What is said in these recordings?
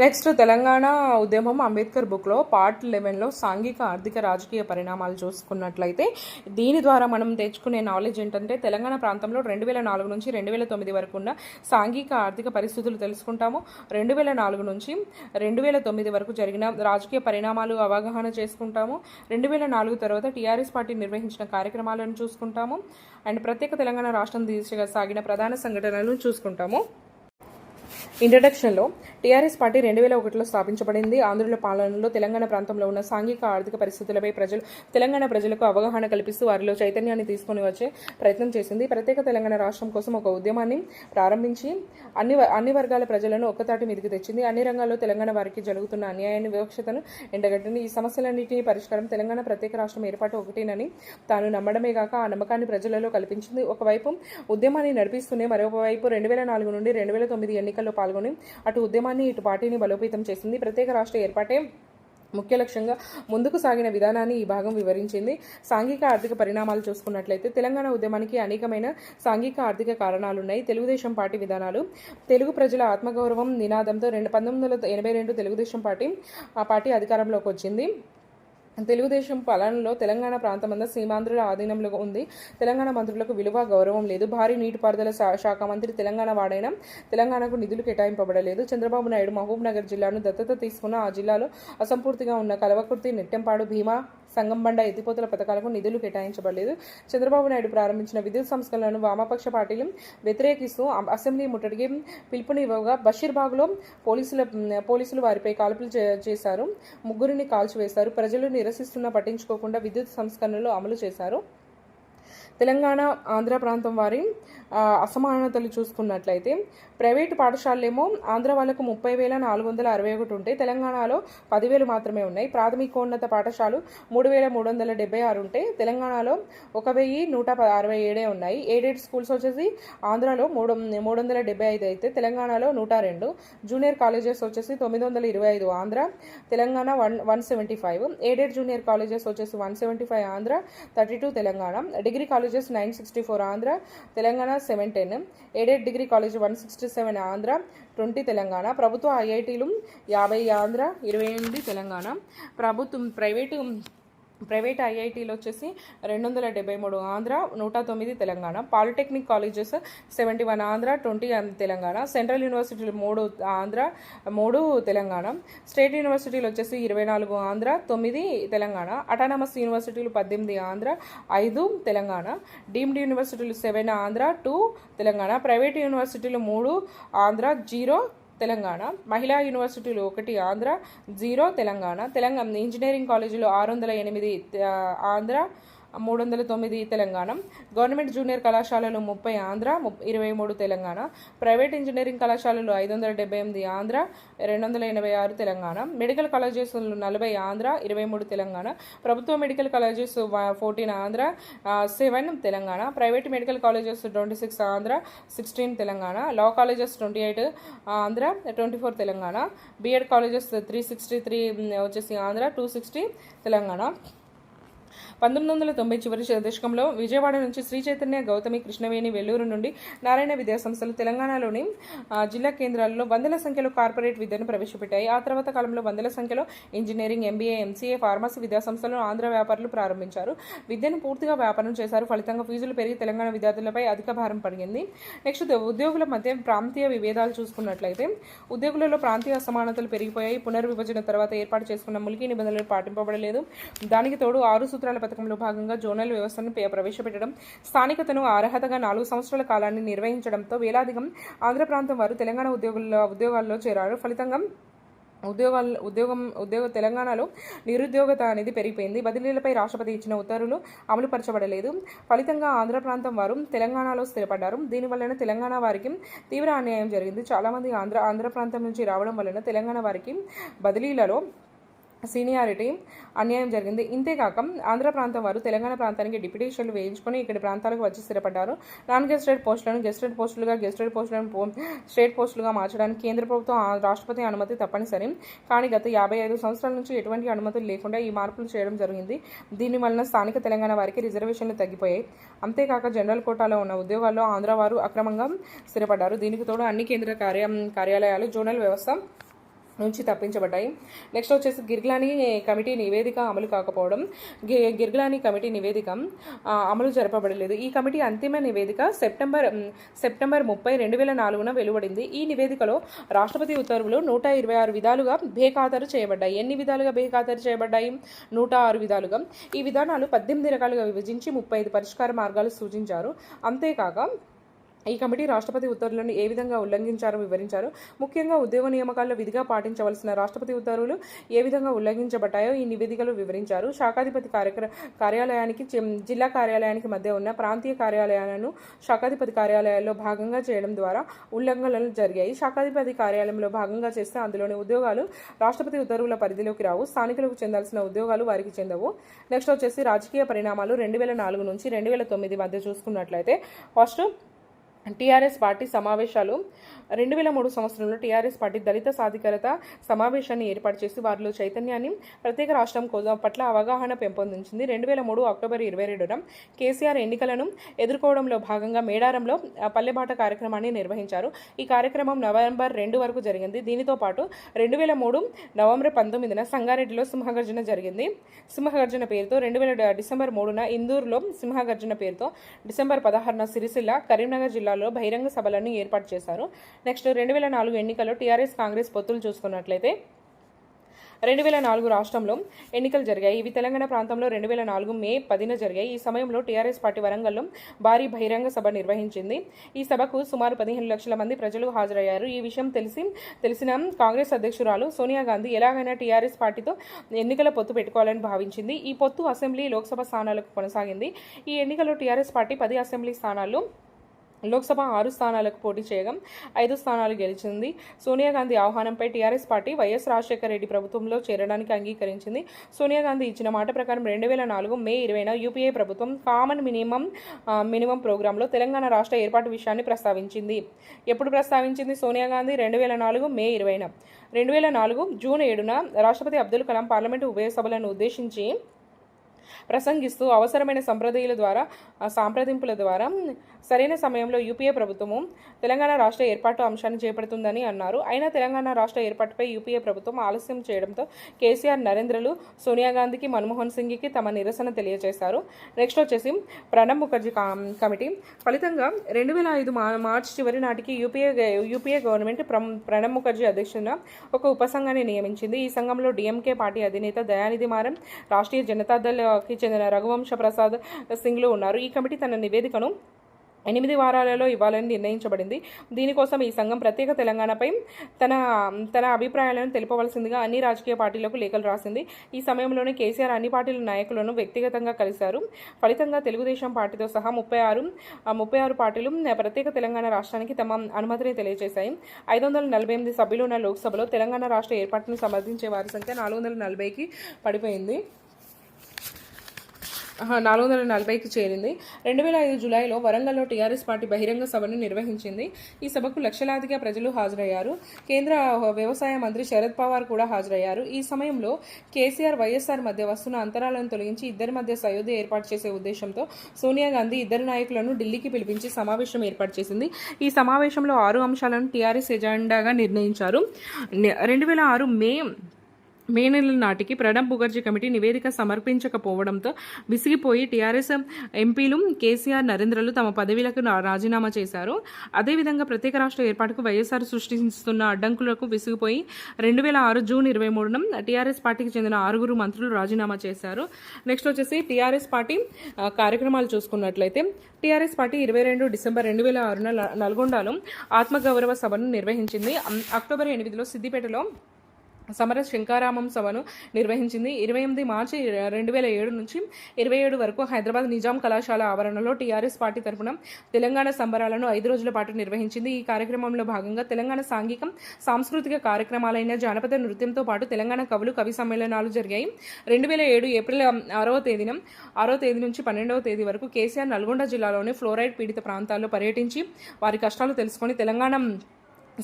Next Telangana ఉద్యమం అంబేద్కర్ బుక్లో part లెవెన్లో సాంఘిక ఆర్థిక రాజకీయ పరిణామాలు చూసుకున్నట్లయితే దీని ద్వారా మనం తెచ్చుకునే నాలెడ్జ్ ఏంటంటే తెలంగాణ ప్రాంతంలో రెండు వేల నాలుగు నుంచి రెండు వేల తొమ్మిది వరకు ఉన్న సాంఘిక ఆర్థిక పరిస్థితులు తెలుసుకుంటాము. రెండు వేల నాలుగు నుంచి రెండు వేల తొమ్మిది వరకు జరిగిన రాజకీయ పరిణామాలు అవగాహన చేసుకుంటాము. రెండు వేల నాలుగు తర్వాత టీఆర్ఎస్ పార్టీ నిర్వహించిన కార్యక్రమాలను చూసుకుంటాము. అండ్ ప్రత్యేక తెలంగాణ రాష్ట్రం దిశగా సాగిన ప్రధాన సంఘటనలను చూసుకుంటాము. ఇంట్రడక్షన్లో టీఆర్ఎస్ పార్టీ రెండు వేల ఒకటిలో స్థాపించబడింది. ఆంధ్రుల పాలనలో తెలంగాణ ప్రాంతంలో ఉన్న సాంఘిక ఆర్థిక పరిస్థితులపై ప్రజలు తెలంగాణ ప్రజలకు అవగాహన కల్పిస్తూ వారిలో చైతన్యాన్ని తీసుకొని వచ్చే ప్రయత్నం చేసింది. ప్రత్యేక తెలంగాణ రాష్ట్రం కోసం ఒక ఉద్యమాన్ని ప్రారంభించి అన్ని వ- అన్ని వర్గాల ప్రజలను ఒక్కతాటి మీదకి తెచ్చింది. అన్ని రంగాల్లో తెలంగాణ వారికి జరుగుతున్న అన్యాయాన్ని వివక్షతను ఎండగట్టింది. ఈ సమస్యలన్నింటినీ పరిష్కారం తెలంగాణ ప్రత్యేక రాష్ట్రం ఏర్పాటు ఒకటేనని తాను నమ్మడమే కాక ఆ నమ్మకాన్ని ప్రజలలో కల్పించింది. ఒకవైపు ఉద్యమాన్ని నడిపిస్తూనే మరోవైపు రెండు వేల నాలుగు నుండి రెండు వేల తొమ్మిది ఎన్నికల్లో పాల్గొని అటు ఉద్యమాన్ని ఇటు పార్టీని బలోపేతం చేసింది. ప్రత్యేక రాష్ట్ర ఏర్పాటే ముఖ్య లక్ష్యంగా ముందుకు సాగిన విధానాన్ని ఈ భాగం వివరించింది. సాంఘిక ఆర్థిక పరిణామాలు చూసుకున్నట్లయితే తెలంగాణ ఉద్యమానికి అనేకమైన సాంఘిక ఆర్థిక కారణాలున్నాయి. తెలుగుదేశం పార్టీ విధానాలు తెలుగు ప్రజల ఆత్మగౌరవం నినాదంతో రెండు పంతొమ్మిది వందల ఎనభై రెండు తెలుగుదేశం పార్టీ ఆ పార్టీ అధికారంలోకి వచ్చింది. తెలుగుదేశం పాలనలో తెలంగాణ ప్రాంతమంతా సీమాంధ్రుల ఆధీనంలో ఉంది. తెలంగాణ మంత్రులకు విలువ గౌరవం లేదు. భారీ నీటిపారుదల శా- శాఖ మంత్రి తెలంగాణ వాడైన తెలంగాణకు నిధులు కేటాయింపబడలేదు. చంద్రబాబు నాయుడు మహబూబ్ నగర్ జిల్లాను దత్తత తీసుకున్న ఆ జిల్లాలో అసంపూర్తిగా ఉన్న కలవకుర్తి నెట్టెంపాడు భీమా సంగం బండ ఎత్తిపోతల పథకాలకు నిధులు కేటాయించబడలేదు. చంద్రబాబు నాయుడు ప్రారంభించిన విద్యుత్ సంస్కరణలను వామపక్ష పార్టీలు వ్యతిరేకిస్తూ అసెంబ్లీ ముట్టడికి పిలుపునివ్వగా బషీర్బాగ్లో పోలీసుల పోలీసులు వారిపై కాల్పులు చే- చేశారు. ముగ్గురిని కాల్చివేశారు. ప్రజలు నిరసిస్తున్న పట్టించుకోకుండా విద్యుత్ సంస్కరణలు అమలు చేశారు. తెలంగాణ ఆంధ్ర ప్రాంతం వారి అసమానతలు చూసుకున్నట్లయితే ప్రైవేటు పాఠశాలలేమో ఆంధ్ర వాళ్ళకు ముప్పై వేల నాలుగు వందల అరవై ఒకటి ఉంటే తెలంగాణలో పదివేలు మాత్రమే ఉన్నాయి. ప్రాథమికోన్నత పాఠశాలలు మూడు వేల మూడు వందల డెబ్బై ఆరు ఉంటే తెలంగాణలో ఒక వెయ్యి నూట ప- అరవై ఏడే ఉన్నాయి. ఎయిడెడ్ స్కూల్స్ వచ్చేసి ఆంధ్రాలో మూడు మూడు వందల డెబ్బై ఐదు అయితే తెలంగాణలో నూట రెండు. జూనియర్ కాలేజెస్ వచ్చేసి తొమ్మిది వందల ఇరవై ఐదు Andhra Telangana one one seventy five. Aided junior colleges వచ్చేసి one seventy five Andhra thirty two Telangana. Degree colleges nine sixty four Andhra Telangana seven ten aided degree college one sixty seven Andhra twenty Telangana. ప్రభుత్వ ఐఐటీలు యాభై ఆంధ్ర ఇరవై ఎనిమిది తెలంగాణ. ప్రభుత్వం private private ఐఐటీలు వచ్చేసి రెండు వందల డెబ్బై మూడు ఆంధ్ర నూట తొమ్మిది Telangana polytechnic colleges seventy one Andhra twenty Telangana central యూనివర్సిటీలు మూడు ఆంధ్ర మూడు తెలంగాణ స్టేట్ యూనివర్సిటీలు వచ్చేసి ఇరవై నాలుగు ఆంధ్ర తొమ్మిది తెలంగాణ అటానమస్ యూనివర్సిటీలు పద్దెనిమిది ఆంధ్ర ఐదు తెలంగాణ డీమ్డ్ యూనివర్సిటీలు seven Andhra two Telangana private యూనివర్సిటీలు మూడు ఆంధ్ర జీరో తెలంగాణ మహిళా యూనివర్సిటీలు ఒకటి ఆంధ్ర జీరో తెలంగాణ. తెలంగాణ ఇంజనీరింగ్ కాలేజీలో ఆరు వందల ఎనిమిది ఆంధ్ర మూడు వందల తొమ్మిది తెలంగాణ. గవర్నమెంట్ జూనియర్ కళాశాలలు ముప్పై ఆంధ్ర ఇరవై మూడు తెలంగాణ. ప్రైవేట్ ఇంజనీరింగ్ కళాశాలలు ఐదు వందల డెబ్బై ఎనిమిది ఆంధ్ర రెండు వందల ఎనభై ఆరు తెలంగాణ. మెడికల్ కాలేజెస్ నలభై ఆంధ్ర ఇరవై మూడు తెలంగాణ. ప్రభుత్వ medical colleges fourteen Andhra seven Telangana. Private medical colleges twenty six Andhra sixteen Telangana. Law colleges twenty eight Andhra twenty four Telangana. BEd colleges three sixty three వచ్చేసి ఆంధ్ర టూ సిక్స్టీ తెలంగాణ. పంతొమ్మిది వందల తొంభై చివరి దశకంలో విజయవాడ నుంచి శ్రీ చైతన్య గౌతమి కృష్ణవేణి వెల్లూరు నుండి నారాయణ విద్యా సంస్థలు తెలంగాణలోని జిల్లా కేంద్రాల్లో వందల సంఖ్యలో కార్పొరేట్ విద్యను ప్రవేశపెట్టాయి. ఆ తర్వాత కాలంలో వందల సంఖ్యలో ఇంజనీరింగ్ ఎంబీఏ ఎంసీఏ ఫార్మసీ విద్యా సంస్థలను ఆంధ్ర వ్యాపారులు ప్రారంభించారు. విద్యను పూర్తిగా వ్యాపారం చేశారు. ఫలితంగా ఫీజులు పెరిగి తెలంగాణ విద్యార్థులపై అధిక భారం పడింది నెక్స్ట్ ఉద్యోగుల మధ్య ప్రాంతీయ విభేదాలు చూసుకున్నట్లయితే ఉద్యోగులలో ప్రాంతీయ అసమానతలు పెరిగిపోయాయి. పునర్విభజన తర్వాత ఏర్పాటు చేసుకున్న ములికి నిబంధనలు పాటింపబడలేదు. దానికి తోడు ఆరు సూత్రాల పథకంలో భాగంగా జోనల్ వ్యవస్థను పే- ప్రవేశపెట్టడం స్థానికతను అర్హతగా నాలుగు సంవత్సరాల కాలాన్ని నిర్వహించడంతో వేలాదిగా ఆంధ్ర ప్రాంతం వారు తెలంగాణ ఉద్యోగుల్లో ఉద్యోగాల్లో చేరారు. ఫలితంగా ఉద్యోగాలు ఉద్యోగం ఉద్యోగ తెలంగాణలో నిరుద్యోగత అనేది పెరిగిపోయింది. బదిలీలపై రాష్ట్రపతి ఇచ్చిన ఉత్తర్వులు అమలుపరచబడలేదు. ఫలితంగా ఆంధ్ర ప్రాంతం వారు తెలంగాణలో స్థిరపడ్డారు. దీనివలన తెలంగాణ వారికి తీవ్ర అన్యాయం జరిగింది. చాలామంది ఆంధ్ర ఆంధ్ర ప్రాంతం నుంచి రావడం వలన తెలంగాణ వారికి బదిలీలలో సీనియారిటీ అన్యాయం జరిగింది. ఇంతేకాక ఆంధ్ర ప్రాంతం వారు తెలంగాణ ప్రాంతానికి డిప్యూటేషన్లు వేయించుకొని ఇక్కడి ప్రాంతాలకు వచ్చి స్థిరపడ్డారు. నాన్ గెస్టెడ్ పోస్టులను గెస్టెడ్ పోస్టులుగా గెస్టెడ్ పోస్టులను స్టేట్ పోస్టులుగా మార్చడానికి కేంద్ర ప్రభుత్వం రాష్ట్రపతి అనుమతి తప్పనిసరి. కానీ గత యాభై ఐదు సంవత్సరాల నుంచి ఎటువంటి అనుమతులు లేకుండా ఈ మార్పులు చేయడం జరిగింది. దీనివలన స్థానిక తెలంగాణ వారికి రిజర్వేషన్లు తగ్గిపోయాయి. అంతేకాక జనరల్ కోటాలో ఉన్న ఉద్యోగాల్లో ఆంధ్ర వారు అక్రమంగా స్థిరపడ్డారు. దీనికి తోడు అన్ని కేంద్ర కార్య కార్యాలయాలు జోనల్ వ్యవస్థ నుంచి తప్పించబడ్డాయి. నెక్స్ట్ వచ్చేసి గిర్గ్లాని కమిటీ నివేదిక అమలు కాకపోవడం. గి- గిర్గ్లాని కమిటీ నివేదిక అమలు జరపబడలేదు. ఈ కమిటీ అంతిమ నివేదిక సెప్టెంబర్ సెప్టెంబర్ ముప్పై రెండు వేల నాలుగున వెలువడింది. ఈ నివేదికలో రాష్ట్రపతి ఉత్తర్వులు నూట ఇరవై ఆరు విధాలుగా బేఖాతరు చేయబడ్డాయి. ఎన్ని విధాలుగా బేఖాతరు చేయబడ్డాయి? నూట ఆరు విధాలుగా. ఈ విధానాలు పద్దెనిమిది రకాలుగా విభజించి ముప్పై ఐదు పరిష్కార మార్గాలు సూచించారు. అంతేకాక ఈ కమిటీ రాష్ట్రపతి ఉత్తర్వులను ఏ విధంగా ఉల్లంఘించారో వివరించారు. ముఖ్యంగా ఉద్యోగ నియామకాల్లో విధిగా పాటించవలసిన రాష్ట్రపతి ఉత్తర్వులు ఏ విధంగా ఉల్లంఘించబడ్డాయో ఈ నివేదికలు వివరించారు. శాఖాధిపతి కార్యక్ర కార్యాలయానికి జిల్లా కార్యాలయానికి మధ్య ఉన్న ప్రాంతీయ కార్యాలయాలను శాఖాధిపతి కార్యాలయాల్లో భాగంగా చేయడం ద్వారా ఉల్లంఘనలు జరిగాయి. శాఖాధిపతి కార్యాలయంలో భాగంగా చేస్తే అందులోని ఉద్యోగాలు రాష్ట్రపతి ఉత్తర్వుల పరిధిలోకి రావు. స్థానికులకు చెందాల్సిన ఉద్యోగాలు వారికి చెందవు. నెక్స్ట్ వచ్చేసి రాజకీయ పరిణామాలు. రెండు వేల నాలుగు నుంచి రెండు వేల తొమ్మిది మధ్య చూసుకున్నట్లయితే ఫస్ట్ టీఆర్ఎస్ పార్టీ సమావేశాలు రెండు వేల మూడు సంవత్సరంలో టీఆర్ఎస్ పార్టీ దళిత సాధికారత సమావేశాన్ని ఏర్పాటు చేసి వారిలో చైతన్యాన్ని ప్రత్యేక రాష్ట్రం కోసం పట్ల అవగాహన పెంపొందించింది. రెండు వేల మూడు అక్టోబర్ ఇరవై రెండున కేసీఆర్ ఎన్నికలను ఎదుర్కోవడంలో భాగంగా మేడారంలో పల్లెబాట కార్యక్రమాన్ని నిర్వహించారు. ఈ కార్యక్రమం నవంబర్ రెండు వరకు జరిగింది. దీనితో పాటు రెండు వేల మూడు నవంబర్ పంతొమ్మిదిన సంగారెడ్డిలో సింహగర్జన జరిగింది. సింహగర్జన పేరుతో రెండు వేల డిసెంబర్ మూడున ఇందూరులో సింహగర్జన పేరుతో డిసెంబర్ పదహారున సిరిసిల్ల కరీంనగర్ జిల్లా జిల్లాలో బహిరంగ సభలను ఏర్పాటు చేశారు. నెక్స్ట్ రెండు వేల నాలుగు ఎన్నికల్లో టీఆర్ఎస్ కాంగ్రెస్ పొత్తులు చూసుకున్నట్లయితే రెండు వేల నాలుగు రాష్ట్రంలో ఎన్నికలు జరిగాయి. ఇవి తెలంగాణ ప్రాంతంలో రెండు వేల నాలుగు మే పదిన జరిగాయి. ఈ సమయంలో టీఆర్ఎస్ పార్టీ వరంగల్లో భారీ బహిరంగ సభ నిర్వహించింది. ఈ సభకు సుమారు పదిహేను లక్షల మంది ప్రజలు హాజరయ్యారు. ఈ విషయం తెలిసి తెలిసిన కాంగ్రెస్ అధ్యక్షురాలు సోనియా గాంధీ ఎలాగైనా టీఆర్ఎస్ పార్టీతో ఎన్నికల పొత్తు పెట్టుకోవాలని భావించింది. ఈ పొత్తు అసెంబ్లీ లోక్సభ స్థానాలకు కొనసాగింది. ఈ ఎన్నికల్లో టీఆర్ఎస్ పార్టీ పది అసెంబ్లీ స్థానాల్లో లోక్సభ ఆరు స్థానాలకు పోటీ చేయగా ఐదు స్థానాలు గెలిచింది. Sonia Gandhi ఆహ్వానంపై TRS party YS Rajasekhara Reddy ప్రభుత్వంలో చేరడానికి అంగీకరించింది. సోనియా గాంధీ ఇచ్చిన మాట ప్రకారం రెండు వేల నాలుగు మే ఇరవైన యూపీఏ ప్రభుత్వం కామన్ మినిమం మినిమం ప్రోగ్రాంలో తెలంగాణ రాష్ట్ర ఏర్పాటు విషయాన్ని ప్రస్తావించింది. ఎప్పుడు ప్రస్తావించింది సోనియా గాంధీ? రెండు వేల నాలుగు మే ఇరవైన. రెండు వేల నాలుగు జూన్ ఏడున రాష్ట్రపతి అబ్దుల్ కలాం పార్లమెంటు ఉభయ సభలను ఉద్దేశించి ప్రసంగిస్తూ అవసరమైన సంప్రదాయాల ద్వారా సాంప్రదింపుల ద్వారా సరైన సమయంలో యూపీఏ ప్రభుత్వము తెలంగాణ రాష్ట్ర ఏర్పాటు అంశాన్ని చేపడుతుందని అన్నారు. అయినా తెలంగాణ రాష్ట్ర ఏర్పాటుపై యూపీఏ ప్రభుత్వం ఆలస్యం చేయడంతో కేసీఆర్ నరేంద్రలు సోనియా గాంధీకి మన్మోహన్ సింగ్కి తమ నిరసన తెలియజేశారు. నెక్స్ట్ వచ్చేసి ప్రణబ్ ముఖర్జీ కమిటీ. ఫలితంగా రెండు వేల ఐదు మా మార్చి చివరి నాటికి UPA UPA government Pranab Mukherjee అధ్యక్షున ఒక ఉపసంఘాన్ని నియమించింది. ఈ సంఘంలో డిఎంకే పార్టీ అధినేత దయానిధి మారం రాష్ట్రీయ కి చెందిన రఘువంశ ప్రసాద్ సింగ్లు ఉన్నారు. ఈ కమిటీ తన నివేదికను ఎనిమిది వారాలలో ఇవ్వాలని నిర్ణయించబడింది. దీనికోసం ఈ సంఘం ప్రత్యేక తెలంగాణపై తన తన అభిప్రాయాలను తెలుపవలసిందిగా అన్ని రాజకీయ పార్టీలకు లేఖలు రాసింది. ఈ సమయంలోనే కేసీఆర్ అన్ని పార్టీల నాయకులను వ్యక్తిగతంగా కలిశారు. ఫలితంగా తెలుగుదేశం పార్టీతో సహా ముప్పై ఆరు ముప్పై ఆరు పార్టీలు ప్రత్యేక తెలంగాణ రాష్ట్రానికి తమ అనుమతిని తెలియజేశాయి. ఐదు వందల నలభై ఎనిమిది సభ్యులు ఉన్న లోక్సభలో తెలంగాణ రాష్ట్ర ఏర్పాటును సమర్థించే వారి సంఖ్య నాలుగు వందల నలభైకి పడిపోయింది. నాలుగు వందల నలభైకి చేరింది. రెండు వేల ఐదు జూలైలో వరంగల్లో టీఆర్ఎస్ పార్టీ బహిరంగ సభను నిర్వహించింది. ఈ సభకు లక్షలాదిగా ప్రజలు హాజరయ్యారు. కేంద్ర వ్యవసాయ మంత్రి శరద్ పవార్ కూడా హాజరయ్యారు. ఈ సమయంలో కేసీఆర్ వైఎస్ఆర్ మధ్య వస్తున్న అంతరాలను తొలగించి ఇద్దరి మధ్య సయోధ్య ఏర్పాటు చేసే ఉద్దేశంతో సోనియా గాంధీ ఇద్దరు నాయకులను ఢిల్లీకి పిలిపించి సమావేశం ఏర్పాటు చేసింది. ఈ సమావేశంలో ఆరు అంశాలను టీఆర్ఎస్ ఎజెండాగా నిర్ణయించారు. రెండు వేల ఆరు మే మే నెల నాటికి ప్రణబ్ ముఖర్జీ కమిటీ నివేదిక సమర్పించకపోవడంతో విసిగిపోయి టీఆర్ఎస్ ఎంపీలు కేసీఆర్ నరేంద్రలు తమ పదవీలకు రాజీనామా చేశారు. అదేవిధంగా ప్రత్యేక రాష్ట్ర ఏర్పాటుకు వైఎస్ఆర్ సృష్టిస్తున్న అడ్డంకులకు విసిగిపోయి రెండు వేల ఆరు జూన్ ఇరవై మూడున టీఆర్ఎస్ పార్టీకి చెందిన ఆరుగురు మంత్రులు రాజీనామా చేశారు. నెక్స్ట్ వచ్చేసి టీఆర్ఎస్ పార్టీ కార్యక్రమాలు చూసుకున్నట్లయితే టీఆర్ఎస్ పార్టీ ఇరవై రెండు డిసెంబర్ రెండు వేల ఆరున నల్గొండలో ఆత్మగౌరవ సభను నిర్వహించింది. అక్టోబర్ ఎనిమిదిలో సిద్దిపేటలో సమర శంకారామం సభను నిర్వహించింది. ఇరవై ఎనిమిది మార్చి రెండు వేల ఏడు నుంచి ఇరవై ఏడు వరకు హైదరాబాద్ నిజాం కళాశాల ఆవరణలో టీఆర్ఎస్ పార్టీ తరఫున తెలంగాణ సంబరాలను ఐదు రోజుల పాటు నిర్వహించింది. ఈ కార్యక్రమంలో భాగంగా తెలంగాణ సాంఘికం సాంస్కృతిక కార్యక్రమాలైన జానపద నృత్యంతో పాటు తెలంగాణ కవులు కవి సమ్మేళనాలు జరిగాయి. రెండు వేల ఏడు ఏప్రిల్ ఆరవ తేదీన ఆరో తేదీ నుంచి పన్నెండవ తేదీ వరకు కేసీఆర్ నల్గొండ జిల్లాలోని ఫ్లోరైడ్ పీడిత ప్రాంతాల్లో పర్యటించి వారి కష్టాలు తెలుసుకొని తెలంగాణ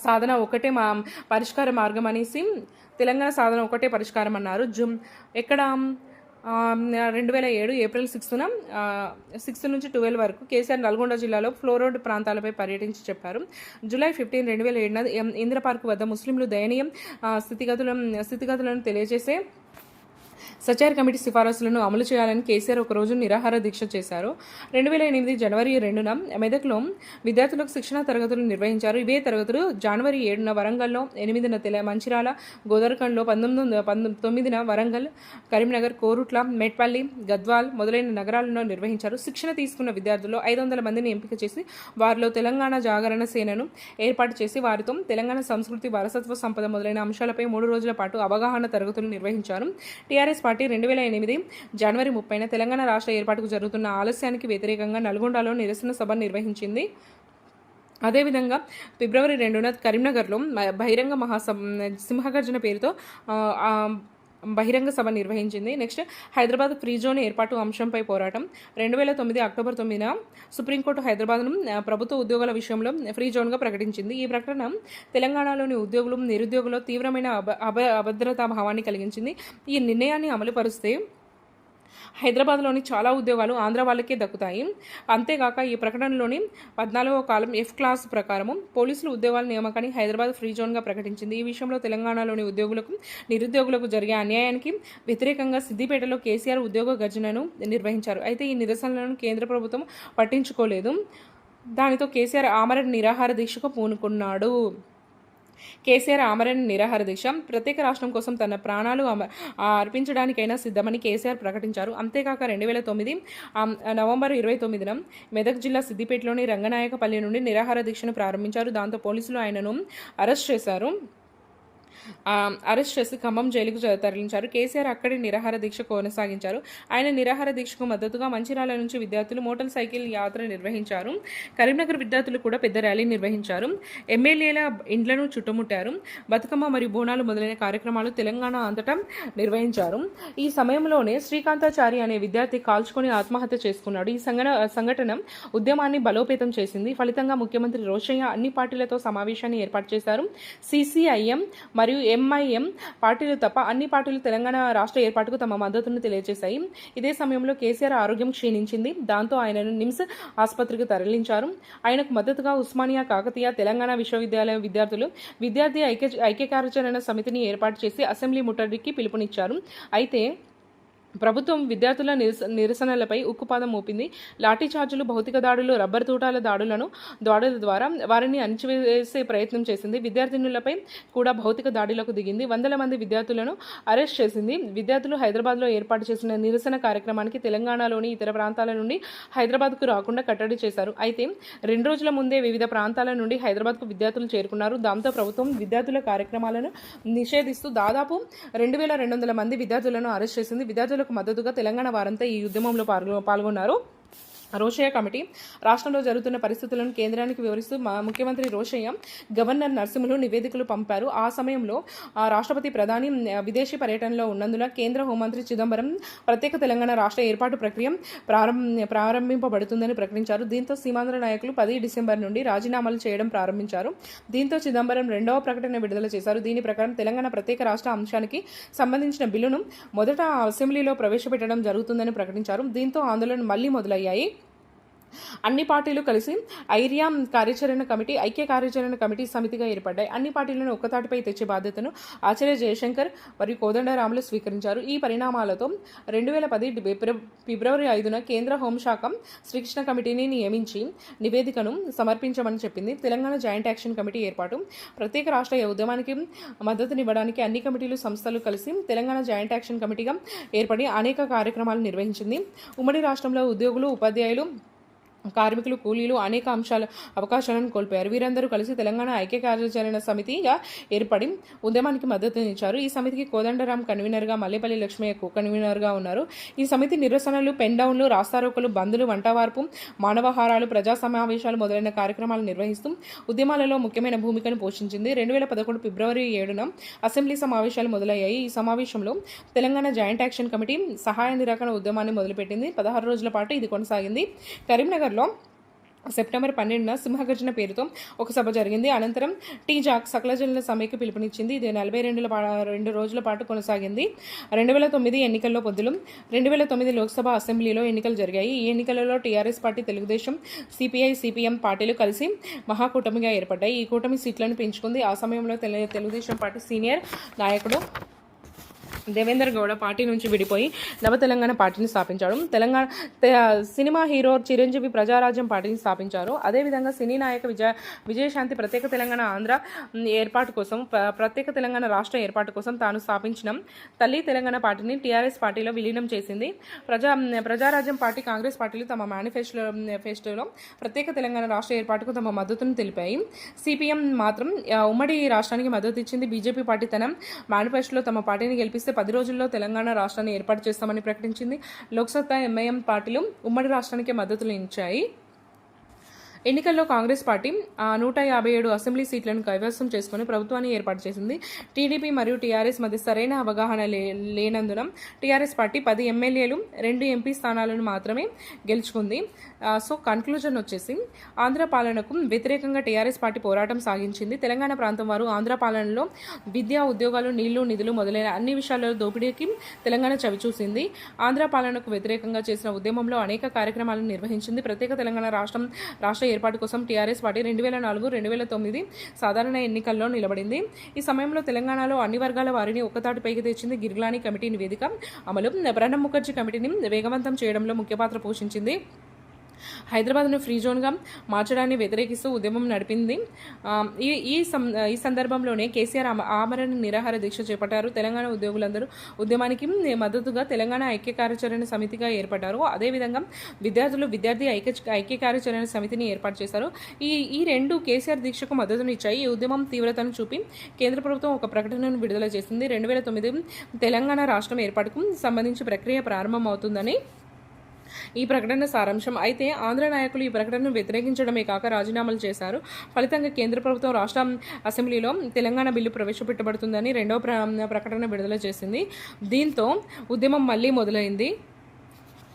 సాధన ఒకటే మా పరిష్కార మార్గం అనేసి తెలంగాణ సాధన ఒకటే పరిష్కారం అన్నారు. జుమ్ ఎక్కడ? రెండు వేల ఏడు ఏప్రిల్ సిక్స్త్న సిక్స్త్ నుంచి ట్వెల్వ్ వరకు కేసీఆర్ నల్గొండ జిల్లాలో ఫ్లోరోడ్ ప్రాంతాలపై పర్యటించి చెప్పారు. జూలై ఫిఫ్టీన్ రెండు వేల ఏడున ఇంద్రపార్క్ వద్ద ముస్లింలు దయనీయం స్థితిగతులను స్థితిగతులను తెలియజేసే సచార్ కమిటీ సిఫారసులను అమలు చేయాలని కేసీఆర్ ఒక రోజు నిరాహార దీక్ష చేశారు. రెండు వేల ఎనిమిది జనవరి రెండున మెదక్లో విద్యార్థులకు శిక్షణ తరగతులు నిర్వహించారు. ఇవే తరగతులు జనవరి ఏడున వరంగల్లో ఎనిమిదిన తెల మంచిరాల గోదర్ఖండ్లో పంతొమ్మిది పంతొమ్మిది తొమ్మిదిన వరంగల్ కరీంనగర్ కోరుట్ల మెట్పల్లి గద్వాల్ మొదలైన నగరాలలో నిర్వహించారు. శిక్షణ తీసుకున్న విద్యార్థుల్లో ఐదు వందల మందిని ఎంపిక చేసి వారిలో తెలంగాణ జాగరణ సేనను ఏర్పాటు చేసి వారితో తెలంగాణ సంస్కృతి వారసత్వ సంపద మొదలైన అంశాలపై మూడు రోజుల పాటు అవగాహన తరగతులు నిర్వహించారు. టీఆర్ఎస్ పార్టీ రెండు వేల ఎనిమిది జనవరి ముప్పైన తెలంగాణ రాష్ట్ర ఏర్పాటుకు జరుగుతున్న ఆలస్యానికి వ్యతిరేకంగా నల్గొండలో నిరసన సభ నిర్వహించింది. అదేవిధంగా ఫిబ్రవరి రెండున కరీంనగర్లో బహిరంగ మహాసభ సింహగర్జన పేరుతో బహిరంగ సభ నిర్వహించింది. నెక్స్ట్ హైదరాబాద్ ఫ్రీ జోన్ ఏర్పాటు అంశంపై పోరాటం. రెండు వేల తొమ్మిది అక్టోబర్ తొమ్మిదిన సుప్రీంకోర్టు హైదరాబాద్ను ప్రభుత్వ ఉద్యోగుల విషయంలో ఫ్రీ జోన్గా ప్రకటించింది. ఈ ప్రకటన తెలంగాణలోని ఉద్యోగులు నిరుద్యోగులు తీవ్రమైన అభ అభ అభద్రతా భావాన్ని కలిగించింది. ఈ నిర్ణయాన్ని అమలుపరిస్తే హైదరాబాద్లోని చాలా ఉద్యోగాలు ఆంధ్ర వాళ్ళకే దక్కుతాయి. అంతేగాక ఈ ప్రకటనలోని పద్నాలుగవ కాలం ఎఫ్ క్లాస్ ప్రకారం పోలీసులు ఉద్యోగాల నియామకాన్ని హైదరాబాద్ ఫ్రీ జోన్గా ప్రకటించింది. ఈ విషయంలో తెలంగాణలోని ఉద్యోగులకు నిరుద్యోగులకు జరిగే అన్యాయానికి వ్యతిరేకంగా సిద్దిపేటలో కేసీఆర్ ఉద్యోగ గర్జనను నిర్వహించారు. అయితే ఈ నిరసనలను కేంద్ర ప్రభుత్వం పట్టించుకోలేదు. దానితో కేసీఆర్ ఆమరణ నిరాహార దీక్షకు పూనుకున్నాడు. కేసీఆర్ ఆమరణ నిరాహార దీక్ష. ప్రత్యేక రాష్ట్రం కోసం తన ప్రాణాలు అమ- అర్పించడానికైనా సిద్ధమని కేసీఆర్ ప్రకటించారు. అంతేకాక రెండు వేల తొమ్మిది నవంబర్ ఇరవై తొమ్మిదిన మెదక్ జిల్లా సిద్దిపేటలోని రంగనాయకపల్లి నుండి నిరాహార దీక్షను ప్రారంభించారు. దాంతో పోలీసులు ఆయనను అరెస్ట్ చేశారు. అరెస్ట్ చేసి ఖమ్మం జైలుకు తరలించారు. కేసీఆర్ అక్కడి నిరాహార దీక్ష కొనసాగించారు. ఆయన నిరాహార దీక్షకు మద్దతుగా మంచిర్యాల నుంచి విద్యార్థులు మోటార్ సైకిల్ యాత్ర నిర్వహించారు. కరీంనగర్ విద్యార్థులు కూడా పెద్ద ర్యాలీ నిర్వహించారు. ఎమ్మెల్యేల ఇండ్లను చుట్టుముట్టారు. బతుకమ్మ మరియు బోనాలు మొదలైన కార్యక్రమాలు తెలంగాణ అంతటా నిర్వహించారు. ఈ సమయంలోనే శ్రీకాంతాచారి అనే విద్యార్థి కాల్చుకొని ఆత్మహత్య చేసుకున్నాడు. ఈ సంఘన సంఘటన ఉద్యమాన్ని బలోపేతం చేసింది. ఫలితంగా ముఖ్యమంత్రి రోషయ్య అన్ని పార్టీలతో సమావేశాన్ని ఏర్పాటు చేశారు. సిసిఐఎం మరియు ఎంఐఎం పార్టీలు తప్ప అన్ని పార్టీలు తెలంగాణ రాష్ట్ర ఏర్పాటుకు తమ మద్దతును తెలియజేశాయి. ఇదే సమయంలో కేసీఆర్ ఆరోగ్యం క్షీణించింది. దాంతో ఆయనను నిమ్స్ ఆసుపత్రికి తరలించారు. ఆయనకు మద్దతుగా ఉస్మానియా కాకతీయ తెలంగాణ విశ్వవిద్యాలయం విద్యార్థులు విద్యార్థి ఐక్య ఐక్యకార్యాచరణ సమితిని ఏర్పాటు చేసి అసెంబ్లీ ముట్టడికి పిలుపునిచ్చారు. అయితే ప్రభుత్వం విద్యార్థుల నిరస నిరసనలపై ఉక్కుపాదం మోపింది. లాఠీచార్జీలు భౌతిక దాడులు రబ్బర్ తూటాల దాడులను దాడుల ద్వారా వారిని అణిచివేసే ప్రయత్నం చేసింది. విద్యార్థినులపై కూడా భౌతిక దాడులకు దిగింది. వందల మంది విద్యార్థులను అరెస్ట్ చేసింది. విద్యార్థులు హైదరాబాద్లో ఏర్పాటు చేసిన నిరసన కార్యక్రమానికి తెలంగాణలోని ఇతర ప్రాంతాల నుండి హైదరాబాద్కు రాకుండా కట్టడి చేశారు. అయితే రెండు రోజుల ముందే వివిధ ప్రాంతాల నుండి హైదరాబాద్కు విద్యార్థులు చేరుకున్నారు. దాంతో ప్రభుత్వం విద్యార్థుల కార్యక్రమాలను నిషేధిస్తూ దాదాపు రెండు వేల రెండు వందల మంది విద్యార్థులను అరెస్ట్ చేసింది. విద్యార్థులకు మద్దతుగా తెలంగాణ వారంతా ఈ ఉద్యమంలో పాల్గొ పాల్గొన్నారు. రోషయ్య కమిటీ. రాష్ట్రంలో జరుగుతున్న పరిస్థితులను కేంద్రానికి వివరిస్తూ మా ముఖ్యమంత్రి రోషయ్య గవర్నర్ నరసింహులు నివేదికలు పంపారు. ఆ సమయంలో ఆ రాష్ట్రపతి ప్రధాని విదేశీ పర్యటనలో ఉన్నందున కేంద్ర హోంమంత్రి చిదంబరం ప్రత్యేక తెలంగాణ రాష్ట్ర ఏర్పాటు ప్రక్రియ ప్రారంభ ప్రారంభింపబడుతుందని ప్రకటించారు. దీంతో సీమాంధ్ర నాయకులు పది డిసెంబర్ నుండి రాజీనామాలు చేయడం ప్రారంభించారు. దీంతో చిదంబరం రెండవ ప్రకటన విడుదల చేశారు. దీని ప్రకారం తెలంగాణ ప్రత్యేక రాష్ట్ర అంశానికి సంబంధించిన బిల్లును మొదట అసెంబ్లీలో ప్రవేశపెట్టడం జరుగుతుందని ప్రకటించారు. దీంతో ఆందోళన మళ్ళీ మొదలయ్యాయి. అన్ని పార్టీలు కలిసి ఐరియా కార్యాచరణ కమిటీ ఐక్య కార్యాచరణ కమిటీ సమితిగా ఏర్పడ్డాయి. అన్ని పార్టీలను ఒక్కతాటిపై తెచ్చే బాధ్యతను ఆచార్య జయశంకర్ మరియు కోదండరాములు స్వీకరించారు. ఈ పరిణామాలతో రెండు వేల పది ఫిబ్రవరి ఐదున కేంద్ర హోంశాఖ శ్రీకృష్ణ కమిటీని నియమించి నివేదికను సమర్పించమని చెప్పింది. తెలంగాణ జాయింట్ యాక్షన్ కమిటీ ఏర్పాటు. ప్రత్యేక రాష్ట్ర ఉద్యమానికి మద్దతునివ్వడానికి అన్ని కమిటీలు సంస్థలు కలిసి తెలంగాణ జాయింట్ యాక్షన్ కమిటీగా ఏర్పడి అనేక కార్యక్రమాలు నిర్వహించింది. ఉమ్మడి రాష్ట్రంలో ఉద్యోగులు ఉపాధ్యాయులు కార్మికులు కూలీలు అనేక అంశాల అవకాశాలను కోల్పోయారు. వీరందరూ కలిసి తెలంగాణ ఐక్య కార్యాచరణ సమితిగా ఏర్పడి ఉద్యమానికి మద్దతునిచ్చారు ఈ సమితికి కోదండరాం కన్వీనర్గా మల్లేపల్లి లక్ష్మయ్య కో కన్వీనర్గా ఉన్నారు. ఈ సమితి నిరసనలు పెన్డౌన్లు రాస్తారోకలు బంధులు వంటవార్పు మానవహారాలు ప్రజా సమావేశాలు మొదలైన కార్యక్రమాలు నిర్వహిస్తూ ఉద్యమాలలో ముఖ్యమైన భూమికను పోషించింది. రెండు వేల పదకొండు ఫిబ్రవరి ఏడున అసెంబ్లీ సమావేశాలు మొదలయ్యాయి. ఈ సమావేశంలో తెలంగాణ జాయింట్ యాక్షన్ కమిటీ సహాయ నిరాకరణ ఉద్యమాన్ని మొదలుపెట్టింది. పదహారు రోజుల పాటు ఇది కొనసాగింది. కరీంనగర్ కరీంనగర్లో సెప్టెంబర్ పన్నెండున సింహగర్జన పేరుతో ఒక సభ జరిగింది. అనంతరం టీ జాక్ సకల జనుల పిలుపునిచ్చింది. ఇది నలభై రెండుల పా- రెండు రోజుల పాటు కొనసాగింది. రెండు వేల తొమ్మిది ఎన్నికల్లో పొద్దులు రెండు వేల తొమ్మిది లోక్సభ అసెంబ్లీలో ఎన్నికలు జరిగాయి. ఈ ఎన్నికలలో TRS party Telugudesam CPI CPM పార్టీలు కలిసి మహాకూటమిగా ఏర్పడ్డాయి. ఈ కూటమి సీట్లను పెంచుకుంది. ఆ సమయంలో తెలుగుదేశం పార్టీ సీనియర్ నాయకుడు దేవేందర్ గౌడ పార్టీ నుంచి విడిపోయి నవ తెలంగాణ పార్టీని స్థాపించాడు. తెలంగాణ తె- సినిమా హీరో చిరంజీవి ప్రజారాజ్యం పార్టీని స్థాపించారు. అదేవిధంగా సినీ నాయక విజయ విజయశాంతి ప్రత్యేక తెలంగాణ ఆంధ్ర ఏర్పాటు కోసం ప్రత్యేక తెలంగాణ రాష్ట్ర ఏర్పాటు కోసం తాను స్థాపించిన తల్లి తెలంగాణ పార్టీని టీఆర్ఎస్ పార్టీలో విలీనం చేసింది. ప్రజా ప్రజారాజ్యం పార్టీ కాంగ్రెస్ పార్టీలు తమ మేనిఫెస్టో ఫెస్టోలో ప్రత్యేక తెలంగాణ రాష్ట్ర ఏర్పాటుకు తమ మద్దతును తెలిపాయి. సిపిఎం మాత్రం ఉమ్మడి రాష్ట్రానికి మద్దతు ఇచ్చింది. బీజేపీ పార్టీ తన మేనిఫెస్టోలో తమ పార్టీని గెలిపిస్తే పది రోజుల్లో తెలంగాణ రాష్ట్రాన్ని ఏర్పాటు చేస్తామని ప్రకటించింది. లోక్సత్తా ఎంఐఎం పార్టీలు ఉమ్మడి రాష్ట్రానికి మద్దతులు ఇచ్చాయి. ఎన్నికల్లో కాంగ్రెస్ పార్టీ నూట యాభై ఏడు అసెంబ్లీ సీట్లను కైవసం చేసుకుని ప్రభుత్వాన్ని ఏర్పాటు చేసింది. టీడీపీ మరియు టీఆర్ఎస్ మధ్య సరైన అవగాహన లే లేనందున టీఆర్ఎస్ పార్టీ పది ఎమ్మెల్యేలు రెండు ఎంపీ స్థానాలను మాత్రమే గెలుచుకుంది. సో కన్క్లూజన్ వచ్చేసి ఆంధ్ర పాలనకు వ్యతిరేకంగా టీఆర్ఎస్ పార్టీ పోరాటం సాగించింది. తెలంగాణ ప్రాంతం వారు ఆంధ్ర పాలనలో విద్యా ఉద్యోగాలు నీళ్ళు నిధులు మొదలైన అన్ని విషయాల్లో దోపిడీకి తెలంగాణ చవిచూసింది ఆంధ్ర పాలనకు వ్యతిరేకంగా చేసిన ఉద్యమంలో అనేక కార్యక్రమాలను నిర్వహించింది. ప్రత్యేక తెలంగాణ రాష్ట్రం రాష్ట్ర ఏర్పాటు కోసం టీఆర్ఎస్ పార్టీ రెండు వేల నాలుగు రెండు వేల తొమ్మిది సాధారణ ఎన్నికల్లో నిలబడింది. ఈ సమయంలో తెలంగాణలో అన్ని వర్గాల వారిని ఒక్కతాటిపైకి తెచ్చింది గిర్లాని కమిటీ నివేదిక. అమలు ప్రణబ్ ముఖర్జీ కమిటీని వేగవంతం చేయడంలో ముఖ్య పాత్ర పోషించింది హైదరాబాద్ను ఫ్రీ జోన్గా మార్చడాన్ని వ్యతిరేకిస్తూ ఉద్యమం నడిపింది. ఈ ఈ సం- ఈ సందర్భంలోనే కేసీఆర్ ఆమ- ఆమరణ నిరాహార దీక్ష చేపట్టారు. తెలంగాణ ఉద్యోగులందరూ ఉద్యమానికి మద్దతుగా తెలంగాణ ఐక్య కార్యాచరణ సమితిగా ఏర్పడ్డారు. అదేవిధంగా విద్యార్థులు విద్యార్థి ఐక్య ఐక్య కార్యాచరణ సమితిని ఏర్పాటు చేశారు. ఈ ఈ రెండు కేసీఆర్ దీక్షకు మద్దతునిచ్చాయి ఈ ఉద్యమం తీవ్రతను చూపి కేంద్ర ప్రభుత్వం ఒక ప్రకటనను విడుదల చేసింది. రెండు వేల తొమ్మిది తెలంగాణ రాష్ట్రం ఏర్పాటుకు సంబంధించి ప్రక్రియ ప్రారంభమవుతుందని ఈ ప్రకటన సారాంశం. అయితే ఆంధ్ర నాయకులు ఈ ప్రకటనను వ్యతిరేకించడమే కాక రాజీనామాలు చేశారు. ఫలితంగా కేంద్ర ప్రభుత్వం రాష్ట్ర అసెంబ్లీలో తెలంగాణ బిల్లు ప్రవేశపెట్టబడుతుందని రెండవ ప్ర- ప్రకటన విడుదల చేసింది. దీంతో ఉద్యమం మళ్ళీ మొదలైంది.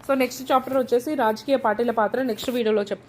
సో నెక్స్ట్ చాప్టర్ వచ్చేసి రాజకీయ పార్టీల పాత్ర. నెక్స్ట్ వీడియోలో చెప్తాను